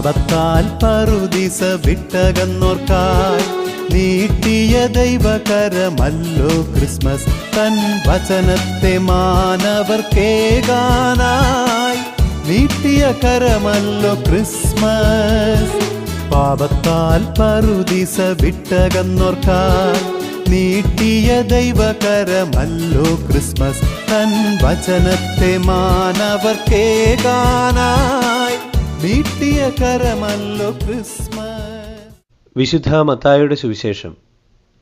പാപത്താൽ പറുദിസ വിട്ടകന്നോർക്കാൽ നീട്ടിയ ദൈവകരമല്ലോ ക്രിസ്മസ്. തൻ വചനത്തെ മാനവർക്കേകാനായി നീട്ടിയ കരമല്ലോ ക്രിസ്മസ്. പാപത്താൽ പറുദിസ വിട്ടകന്നോർക്കാൽ നീട്ടിയ ദൈവകരമല്ലോ ക്രിസ്മസ്. തൻ വചനത്തെ മാനവർക്കേകാനായി വിശുദ്ധ മത്തായുടെ സുവിശേഷം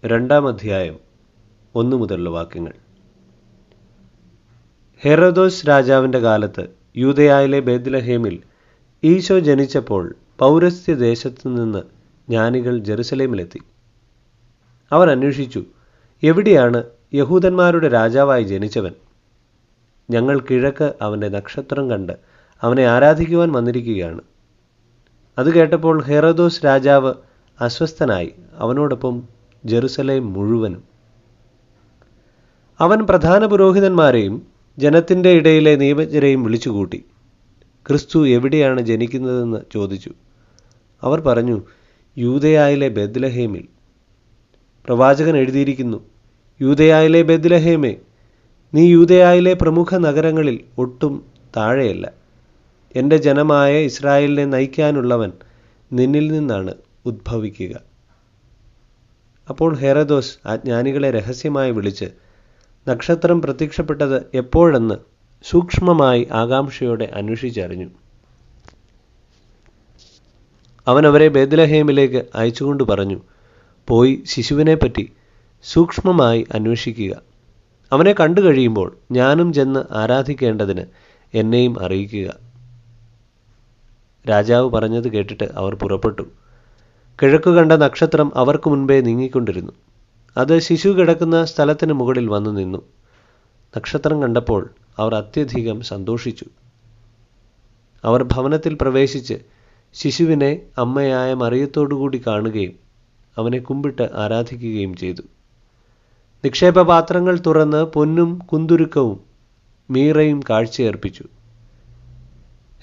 രണ്ടാം അധ്യായം ഒന്നു മുതലുള്ള വാക്യങ്ങൾ. ഹെറോദോസ് രാജാവിന്റെ കാലത്ത് യൂതയായിലെ ബേദ്ലഹേമിൽ ഈശോ ജനിച്ചപ്പോൾ പൗരസ്ത്യ ദേശത്തു നിന്ന് ജ്ഞാനികൾ ജെറുസലേമിലെത്തി. അവർ അന്വേഷിച്ചു എവിടെയാണ് യഹൂദന്മാരുടെ രാജാവായി ജനിച്ചവൻ? ഞങ്ങൾ കിഴക്ക് അവന്റെ നക്ഷത്രം കണ്ട് അവനെ ആരാധിക്കുവാൻ വന്നിരിക്കുകയാണ്. അത് കേട്ടപ്പോൾ ഹെറദോസ് രാജാവ് അസ്വസ്ഥനായി അവനോടൊപ്പം ജെറുസലേം മുഴുവനും. അവൻ പ്രധാന പുരോഹിതന്മാരെയും ജനത്തിന്റെ ഇടയിലെ നിയമജ്ഞരെയും വിളിച്ചുകൂട്ടി. ക്രിസ്തു എവിടെയാണ് ജനിക്കുന്നതെന്ന് ചോദിച്ചു. അവർ പറഞ്ഞു യൂതയായിലെ ബെദ്ലഹേമിൽ പ്രവാചകൻ എഴുതിയിരിക്കുന്നു യൂതയായിലെ ബെദ്ലഹേമേ നീ യൂതയായിലെ പ്രമുഖ നഗരങ്ങളിൽ ഒട്ടും താഴെയല്ല. എന്റെ ജനമായ ഇസ്രായേലിനെ നയിക്കാനുള്ളവൻ നിന്നിൽ നിന്നാണ് ഉദ്ഭവിക്കുക. അപ്പോൾ ഹെറദോസ് ആ ജ്ഞാനികളെ രഹസ്യമായി വിളിച്ച് നക്ഷത്രം പ്രത്യക്ഷപ്പെട്ടത് എപ്പോഴെന്ന് സൂക്ഷ്മമായി ആകാംക്ഷയോടെ അന്വേഷിച്ചറിഞ്ഞു. അവൻ അവരെ ബേദലഹേമിലേക്ക് അയച്ചുകൊണ്ട് പറഞ്ഞു പോയി ശിശുവിനെപ്പറ്റി സൂക്ഷ്മമായി അന്വേഷിക്കുക. അവനെ കണ്ടു കഴിയുമ്പോൾ ഞാനും ചെന്ന് ആരാധിക്കേണ്ടതിന് എന്നെയും അറിയിക്കുക. രാജാവ് പറഞ്ഞത് കേട്ടിട്ട് അവർ പുറപ്പെട്ടു. കിഴക്കു കണ്ട നക്ഷത്രം അവർക്ക് മുൻപേ നീങ്ങിക്കൊണ്ടിരുന്നു. അത് ശിശു കിടക്കുന്ന സ്ഥലത്തിന് മുകളിൽ വന്നു നിന്നു. നക്ഷത്രം കണ്ടപ്പോൾ അവർ അത്യധികം സന്തോഷിച്ചു. അവർ ഭവനത്തിൽ പ്രവേശിച്ച് ശിശുവിനെ അമ്മയായ മറിയത്തോടുകൂടി കാണുകയും അവനെ കുമ്പിട്ട് ആരാധിക്കുകയും ചെയ്തു. നിക്ഷേപപാത്രങ്ങൾ തുറന്ന് പൊന്നും കുന്തുരുക്കവും മീറയും കാഴ്ചയർപ്പിച്ചു.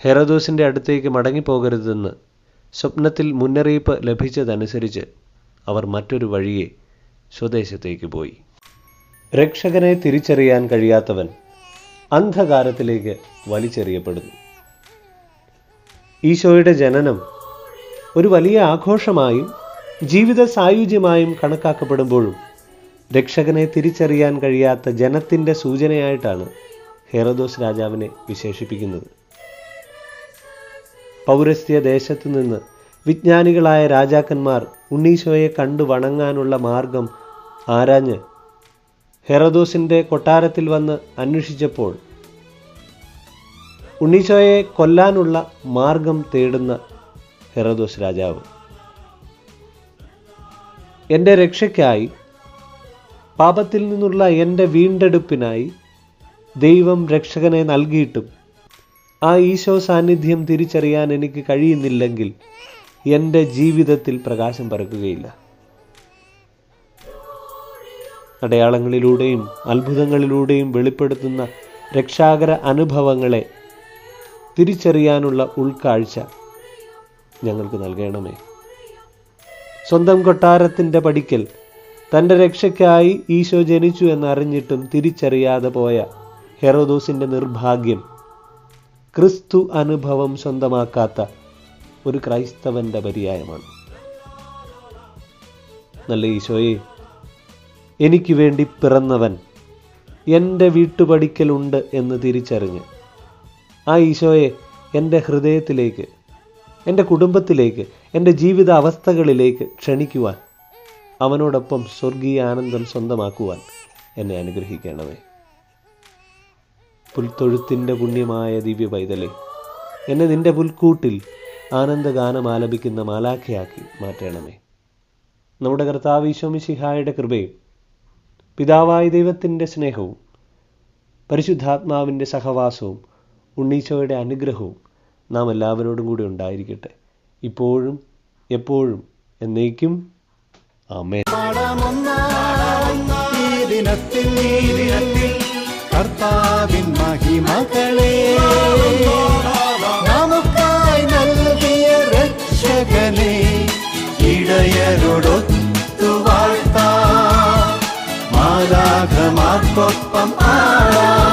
ഹെറദോസിന്റെ അടുത്തേക്ക് മടങ്ങിപ്പോകരുതെന്ന് സ്വപ്നത്തിൽ മുന്നറിയിപ്പ് ലഭിച്ചതനുസരിച്ച് അവർ മറ്റൊരു വഴിയെ സ്വദേശത്തേക്ക് പോയി. രക്ഷകനെ തിരിച്ചറിയാൻ കഴിയാത്തവൻ അന്ധകാരത്തിലേക്ക് വലിച്ചെറിയപ്പെടുന്നു. ഈശോയുടെ ജനനം ഒരു വലിയ ആഘോഷമായും ജീവിത സായുജ്യമായും കണക്കാക്കപ്പെടുമ്പോഴും രക്ഷകനെ തിരിച്ചറിയാൻ കഴിയാത്ത ജനത്തിന്റെ സൂചനയായിട്ടാണ് ഹെറദോസ് രാജാവിനെ വിശേഷിപ്പിക്കുന്നത്. പൗരസ്ത്യ ദേശത്തു നിന്ന് വിജ്ഞാനികളായ രാജാക്കന്മാർ ഉണ്ണീശോയെ കണ്ടു വണങ്ങാനുള്ള മാർഗം ആരാഞ്ഞ്? ഹെറദോസിന്റെ കൊട്ടാരത്തിൽ വന്ന് അന്വേഷിച്ചപ്പോൾ ഉണ്ണീശോയെ കൊല്ലാനുള്ള മാർഗം തേടുന്ന ഹെറദോസ് രാജാവ്. എന്റെ രക്ഷയ്ക്കായി പാപത്തിൽ നിന്നുള്ള എന്റെ വീണ്ടെടുപ്പിനായി ദൈവം രക്ഷകനെ നൽകിയിട്ടും ആ ഈശോ സാന്നിധ്യം തിരിച്ചറിയാൻ എനിക്ക് കഴിയുന്നില്ലെങ്കിൽ എന്റെ ജീവിതത്തിൽ പ്രകാശം പറക്കുകയില്ല. അടയാളങ്ങളിലൂടെയും അത്ഭുതങ്ങളിലൂടെയും വെളിപ്പെടുത്തുന്ന രക്ഷാകര അനുഭവങ്ങളെ തിരിച്ചറിയാനുള്ള ഉൾക്കാഴ്ച ഞങ്ങൾക്ക് നൽകണമേ. സ്വന്തം കൊട്ടാരത്തിന്റെ പടിക്കൽ തന്റെ രക്ഷയ്ക്കായി ഈശോ ജനിച്ചു എന്നറിഞ്ഞിട്ടും തിരിച്ചറിയാതെ പോയ ഹെറോദോസിന്റെ നിർഭാഗ്യം ക്രിസ്തു അനുഭവം സ്വന്തമാക്കാത്ത ഒരു ക്രൈസ്തവന്റെ പര്യായമാണ്. നല്ല ഈശോയെ? എനിക്ക് വേണ്ടി പിറന്നവൻ എന്റെ വീട്ടുപടിക്കലുണ്ട് എന്ന് തിരിച്ചറിഞ്ഞ്. ആ ഈശോയെ എന്റെ ഹൃദയത്തിലേക്ക് എന്റെ കുടുംബത്തിലേക്ക് എന്റെ ജീവിത അവസ്ഥകളിലേക്ക് ക്ഷണിക്കുവാൻ അവനോടൊപ്പം സ്വർഗീയ ആനന്ദം സ്വന്തമാക്കുവാൻ എന്നെ അനുഗ്രഹിക്കണമേ. പുൽത്തൊഴുത്തിന്റെ പുണ്യമായ ദിവ്യ പൈതലെ എന്നെ നിന്റെ പുൽക്കൂട്ടിൽ ആനന്ദഗാനം ആലപിക്കുന്ന മാലാഖയാക്കി മാറ്റണമേ. നമ്മുടെ കർത്താവ് ഈശോമിശിഹായുടെ കൃപയും പിതാവായ ദൈവത്തിന്റെ സ്നേഹവും പരിശുദ്ധാത്മാവിന്റെ സഹവാസവും ഉണ്ണീശോയുടെ അനുഗ്രഹവും നാം എല്ലാവരോടും കൂടി ഉണ്ടായിരിക്കട്ടെ. ഇപ്പോഴും എപ്പോഴും എന്നേക്കും. ഈ ദിനത്തിൽ பெயருடொத்து வாழ்த்தா மாலாக மார்க்கொப்பம் ஆளா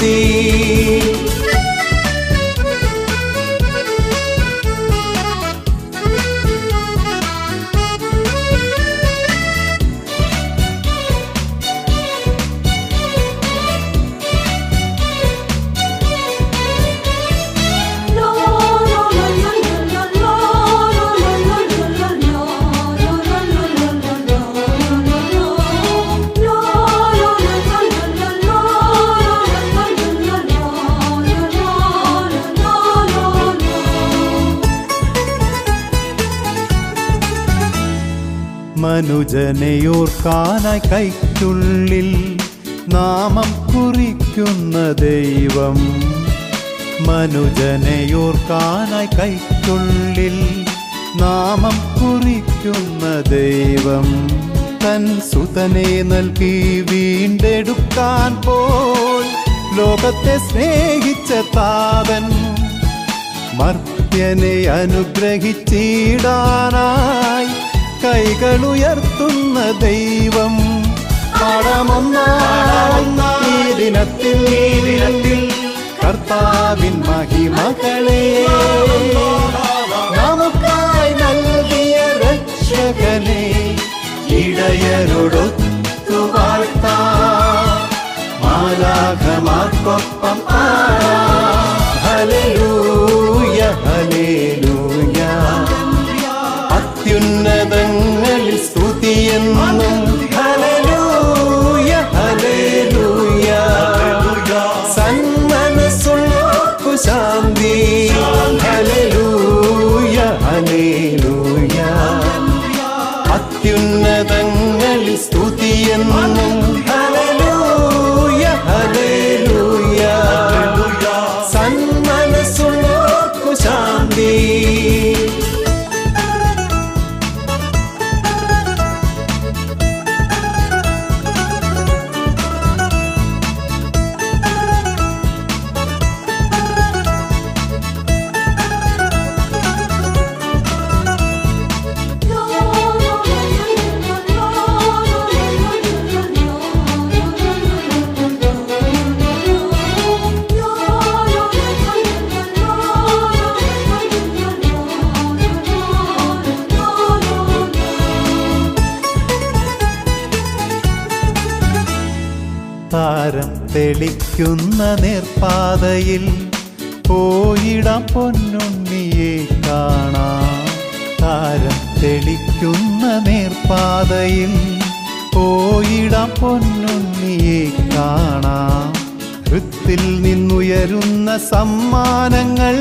thee. മനുജനെയോർക്കാനായി കൈക്കുള്ളിൽ നാമം കുറിക്കുന്ന ദൈവം. മനുജനെയോർക്കാനായി കൈക്കുള്ളിൽ നാമം കുറിക്കുന്ന ദൈവം. തൻ സുതനെ നൽകി വീണ്ടെടുക്കാൻ പോൽ ലോകത്തെ സ്നേഹിച്ച താതൻ മർത്യനെ അനുഗ്രഹിച്ചിടാനായി കൈകളുയർത്തുന്ന ദൈവം. പാടമൊന്നായി ദിനത്തിൽ. കർത്താവിൻ മഹിമകളെ നമുക്കായി നൽകിയ രക്ഷകനെ ഇടയരോടൊത്തു വാഴ്ത്താ. മാലാഘമാർക്കൊപ്പം പാടാം स्तुति താരം തെളിക്കുന്ന നേർപ്പാതയിൽ പോയിടാം പൊന്നുണ്ണിയെ കാണാം. താരം തെളിക്കുന്ന നേർപ്പാതയിൽ പോയിടാം പൊന്നുണ്ണിയെ കാണാം. ഹൃത്തിൽ നിന്നുയരുന്ന സമ്മാനങ്ങൾ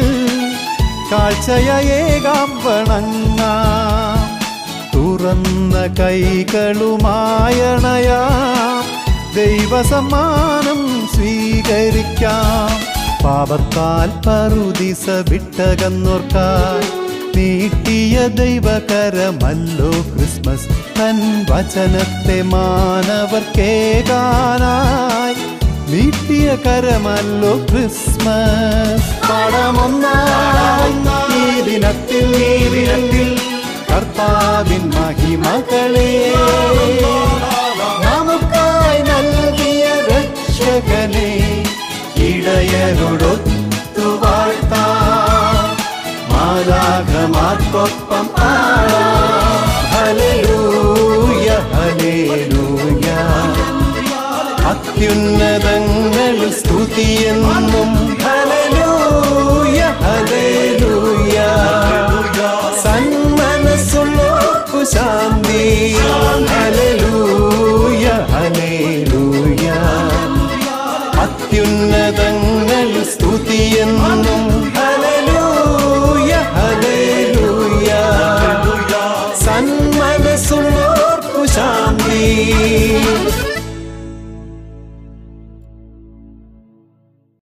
കാഴ്ചയേകാം വണങ്ങാം തുറന്ന കൈകളുമായണയാം ദൈവസമ്മാനം സ്വീകരിക്കാം. പാപത്താൽ പറുദിസ വിട്ടകന്നോർക്കാൻ നീട്ടിയ ദൈവകരമല്ലോ ക്രിസ്മസ്. തൻ വചനത്തെ മാനവർക്കേകാനായി നീട്ടിയ കരമല്ലോ ക്രിസ്മസ്. ഈ ദിനത്തിൽ ഈ ദിനത്തിൽ കർത്താവിൻ മഹിമകളെ അത്യുന്നതങ്ങളിൽ സ്തുതിയെന്നും